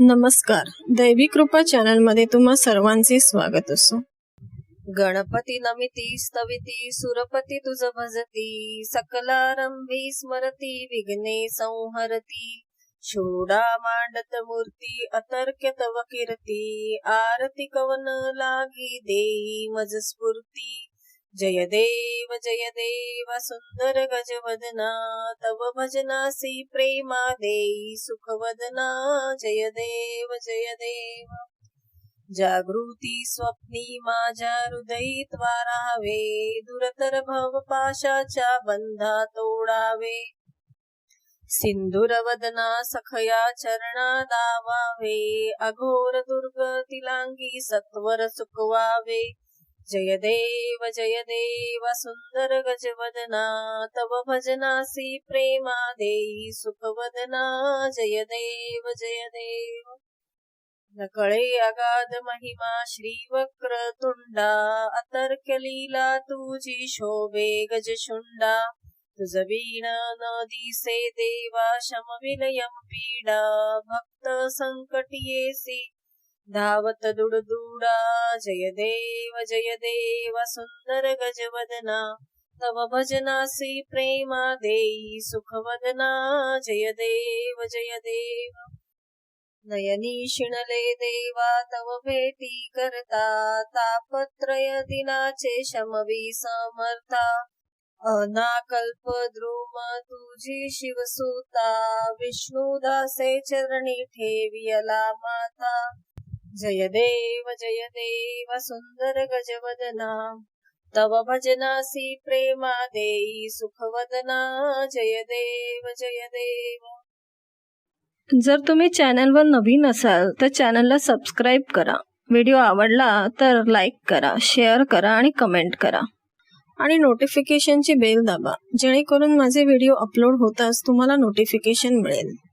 नमस्कार. दैवी कृपा चॅनलमध्ये तुम्हा सर्वांचे स्वागत असो. गणपती नमिती स्तविती सुरपती तुझ भजती सकलारंभी स्मरती विघ्ने संहरती शोडा मांडत मूर्ती अतर्क्य तव कीर्ती आरती कवन लागी देई मज स्फूर्ती जय देव जय देव सुंदर गजवदना तव भजनासी प्रेमा देई सुखवदना जय देव जय देव जागृती स्वप्नी माझ्या हृदयी त्वारावे दुरतर भव पाशाच्या बंधा तोडावे। सिंधुरवदना सखया चरणा दावावे अघोर दुर्गतिलांगी सत्वर सुखवावे जय देव जय देव सुंदर गजवदना तव भजनासी प्रेमा देई सुखवदना जय देव जय देव नकळे अगाध महिमा श्री वक्र तुंडा अतर्क्य लीला तुझी शोभे गजशुंडा। तुझ वीण न दिसे देवा शमविलयं पीडा भक्त संकटियेसी धावत दुडदुडा जय देव जय देव सुंदर गजवदना तव भजनासी प्रेमा देई सुखवदना जय देव जय देव नयनी शिणले देवा तव भेटी करता तापत्रय दिनाचे शमवी समर्था। अनाकल्प द्रुम तुझी शिवसुता विष्णुदासे चरणी ठेवियला माता। जय देव जय देव सुंदर गजवदना। तव भजनासी प्रेमा देई सुखवदना। जय देव जय देव। जर तुम्ही चॅनलवर नवीन असाल तर चॅनलला सबस्क्राईब करा. व्हिडिओ आवडला तर लाईक करा शेअर करा आणि कमेंट करा. आणि नोटिफिकेशनची बेल दाबा जेणेकरून माझे व्हिडिओ अपलोड होताच तुम्हाला नोटिफिकेशन मिळेल.